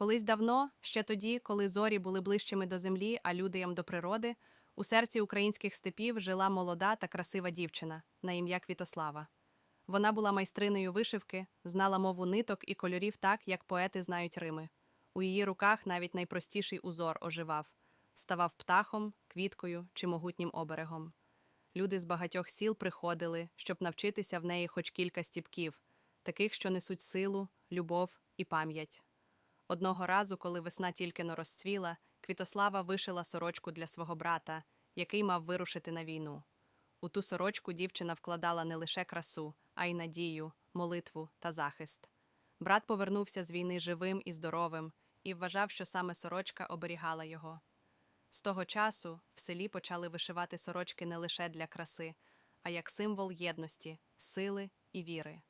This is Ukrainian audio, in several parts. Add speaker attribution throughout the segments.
Speaker 1: Колись давно, ще тоді, коли зорі були ближчими до землі, а людям до природи, у серці українських степів жила молода та красива дівчина на ім'я Квітослава. Вона була майстриною вишивки, знала мову ниток і кольорів так, як поети знають Рими. У її руках навіть найпростіший узор оживав, ставав птахом, квіткою чи могутнім оберегом. Люди з багатьох сіл приходили, щоб навчитися в неї хоч кілька стіпків, таких, що несуть силу, любов і пам'ять. Одного разу, коли весна тільки но розцвіла, Квітослава вишила сорочку для свого брата, який мав вирушити на війну. У ту сорочку дівчина вкладала не лише красу, а й надію, молитву та захист. Брат повернувся з війни живим і здоровим і вважав, що саме сорочка оберігала його. З того часу в селі почали вишивати сорочки не лише для краси, а як символ єдності, сили і віри.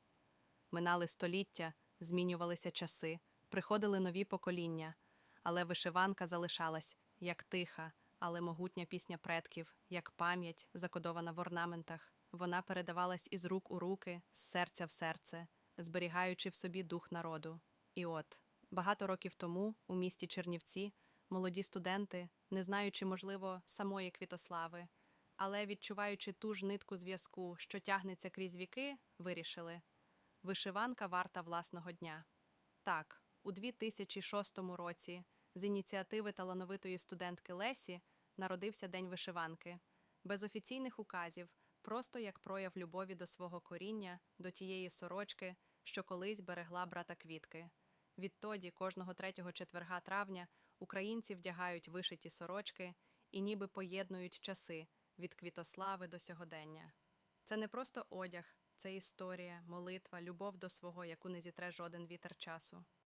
Speaker 1: Минали століття, змінювалися часи, приходили нові покоління, але вишиванка залишалась як тиха, але могутня пісня предків, як пам'ять, закодована в орнаментах. Вона передавалась із рук у руки, з серця в серце, зберігаючи в собі дух народу. І от багато років тому, у місті Чернівці, молоді студенти, не знаючи, можливо, самої Квітослави, але відчуваючи ту ж нитку зв'язку, що тягнеться крізь віки, вирішили вишиванка варта власного дня. Так, у 2006 році з ініціативи талановитої студентки Лесі народився День вишиванки, без офіційних указів, просто як прояв любові до свого коріння, до тієї сорочки, що колись берегла брата квітки. Відтоді, кожного третього четверга травня, українці вдягають вишиті сорочки і ніби поєднують часи від квітослави до сьогодення. Це не просто одяг, це історія, молитва, любов до свого, яку не зітре жоден вітер часу.